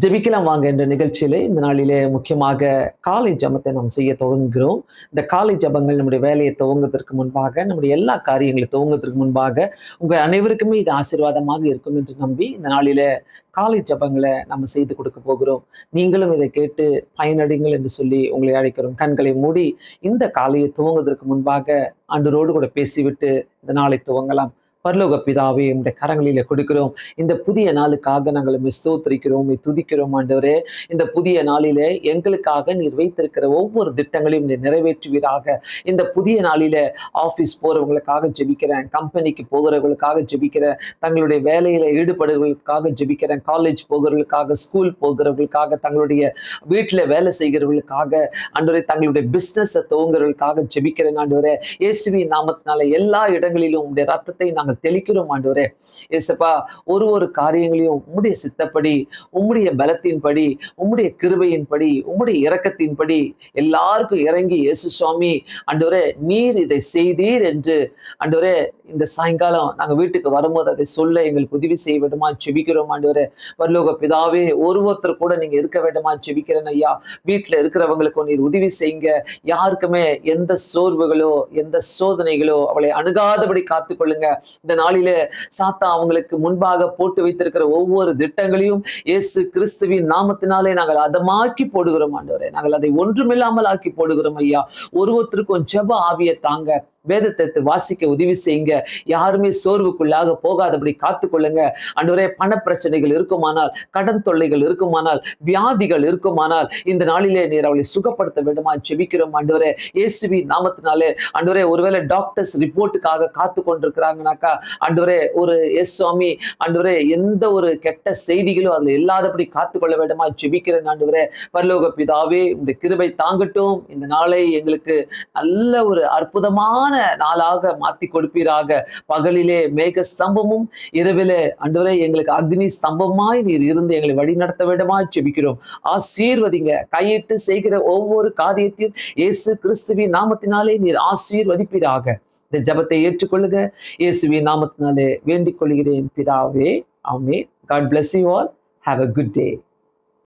ஜெபிக்கலாம் வாங்க என்ற நிகழ்ச்சியிலே இந்த நாளிலே முக்கியமாக காலை ஜபத்தை நாம் செய்ய துவங்குகிறோம். இந்த காலை ஜபங்கள் நம்முடைய வேலையை துவங்குவதற்கு முன்பாக நம்முடைய எல்லா காரியங்களை துவங்குவதற்கு முன்பாக உங்கள் அனைவருக்குமே இது ஆசீர்வாதமாக இருக்கும் என்று நம்பி இந்த நாளிலே காலை ஜபங்களை நம்ம செய்து கொடுக்க போகிறோம். நீங்களும் இதை கேட்டு பயனடைங்கள் என்று சொல்லி உங்களை அழைக்கிறோம். கண்களை மூடி இந்த காலையை துவங்குவதற்கு முன்பாக ஆண்டரோடு கூட பேசிவிட்டு இந்த நாளை துவங்கலாம். பரலோக பிதாவே உடைய கரங்களில கொடுக்கிறோம். இந்த புதிய நாளுக்காக நாங்கள் உம்மை ஸ்தோத்திரிக்கிறோம் துதிக்கிறோம் ஆண்டவரே. இந்த புதிய நாளிலே எங்களுக்காக நீர் வைத்திருக்கிற ஒவ்வொரு திட்டங்களையும் நீர் நிறைவேற்றுவீராக. இந்த புதிய நாளில ஆஃபீஸ் போறவங்களுக்காக ஜெபிக்கிறேன் கம்பெனிக்கு போகிறவர்களுக்காக ஜெபிக்கிறேன் தங்களுடைய வேலையில ஈடுபடுறவர்களுக்காக ஜெபிக்கிறேன் காலேஜ் போகிறவர்களுக்காக ஸ்கூல் போகிறவர்களுக்காக தங்களுடைய வீட்டில் வேலை செய்கிறவர்களுக்காக அன்றுவரை தங்களுடைய பிஸ்னஸை துவங்குறவர்களுக்காக ஜெபிக்கிறேன் ஆண்டவரே. இயேசுவி நாமத்தினால எல்லா இடங்களிலும் உங்களுடைய ரத்தத்தை நாங்கள் தெளிக்கிறோம் ஆண்டவரே. ஏசப்பா ஒரு ஒரு காரியங்களையும் உம்முடைய சித்தப்படி உம்முடைய பலத்தின்படி உம்முடைய கிருபையின்படி உம்முடைய இரக்கத்தின்படி எல்லாருக்கும் இறங்கி இயேசு சுவாமி ஆண்டவரே நீர் இதை செய்தீர் என்று ஆண்டவரே இந்த சாயங்காலம் நாங்கள் வீட்டுக்கு வரும்போது அதை சொல்ல எங்களுக்கு உதவி செய்ய வேண்டுமா செபிக்கிறோம் ஆண்டவரே. பரலோக பிதாவே ஒரு ஒருத்தர் கூட நீங்க இருக்க வேண்டுமா செபிக்கிறேன் ஐயா. வீட்டில் இருக்கிறவங்களுக்கு நீர் உதவி செய்யுங்க. யாருக்குமே எந்த சோர்வுகளோ எந்த சோதனைகளோ அவளை அணுகாதபடி காத்துக்கொள்ளுங்க. இந்த நாளிலே சாத்தா அவங்களுக்கு முன்பாக போட்டு வைத்திருக்கிற ஒவ்வொரு திட்டங்களையும் இயேசு கிறிஸ்துவின் நாமத்தினாலே நாங்கள் அதமாக்கி போடுகிறோம் ஆண்டவரே. நாங்கள் அதை ஒன்றுமில்லாமல் ஆக்கி போடுகிறோம் ஐயா. ஒரு ஒருத்தருக்கும் ஜெப ஆவியை தாங்க வேதத்தை வாசிக்க உதவி செய்யுங்க. யாருமே சோர்வுக்குள்ளாக போகாதபடி காத்துக்கொள்ளுங்க. அன்றுவரே பண பிரச்சனைகள் இருக்குமானால் கடன் தொல்லைகள் இருக்குமானால் வியாதிகள் இருக்குமானால் இந்த நாளிலே நீர் அவளை சுகப்படுத்த வேண்டுமா ஜெபிக்கிறோம். அன்றுவரே இயேசுவி நாமத்தினாலே அன்றுவரே ஒருவேளை டாக்டர்ஸ் ரிப்போர்ட்டுக்காக காத்து கொண்டிருக்கிறாங்கனாக்கா அன்றுவரே ஒரு எஸ் சுவாமி அன்றுவரே எந்த ஒரு கெட்ட செய்திகளும் அதுல இல்லாதபடி காத்துக்கொள்ள வேண்டுமா ஜெபிக்கிறேன். ஆண்டவரே பரலோக பிதாவே உங்களுடைய கிருபை தாங்கட்டும். இந்த நாளை எங்களுக்கு நல்ல ஒரு அற்புதமான நாளாக மாற்றி கொடுப்பீராக. பகலிலே மேக ஸ்தம்பமும் இரவிலே அன்றுவரை எங்களுக்கு அக்னி ஸ்தம்பமாய் நீர் இருந்து எங்களை வழி நடத்த வேண்டுமாய் ஜெபிக்கிறோம். ஆசீர்வதிங்க. கையிட்டு செய்கிற ஒவ்வொரு காரியத்தையும் இயேசு கிறிஸ்துவின் நாமத்தினாலே நீர் ஆசீர்வதிப்பீராக. இந்த ஜபத்தை ஏற்றுக்கொள்ளுங்க. இயேசுவின் நாமத்தினாலே வேண்டிக் கொள்கிறேன். பிதாவே ஆமே God bless you all have a good day